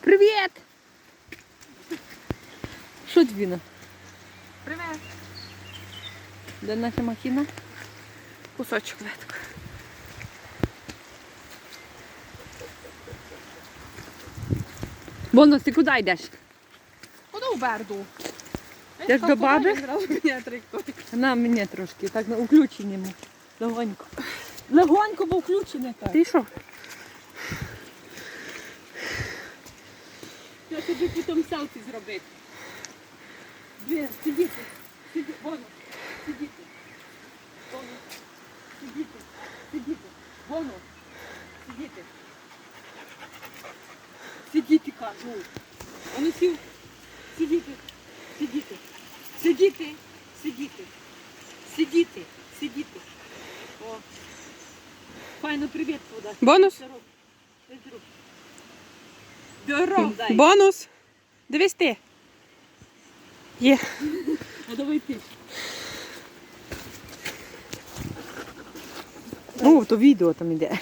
Привіт! Що Двіна? Привет. Де наша машина? Кусочок ветку. Бонус, ти куди йдеш? Куди у Берду? Ж до баби. На мене трошки, так на включеному. Легонько. Легонько, бо включене так. Ти що? тобі потім селфі зробити. Дві, сидіти. Сидіти. Воно. Сидіти. Воно. Сидіти. Сидіти. Воно. Сидіти. Сидіти, кажу. Воно сів. Сидіти. Сидіти. Сидіти. Сидіти. Сидіти. Сидіти. О. Файно привіт подай. Бонус? Здоров. Здоров. Здоров, дай. Бонус. Дивись ти. Є. А давай ти. О, то відео там іде.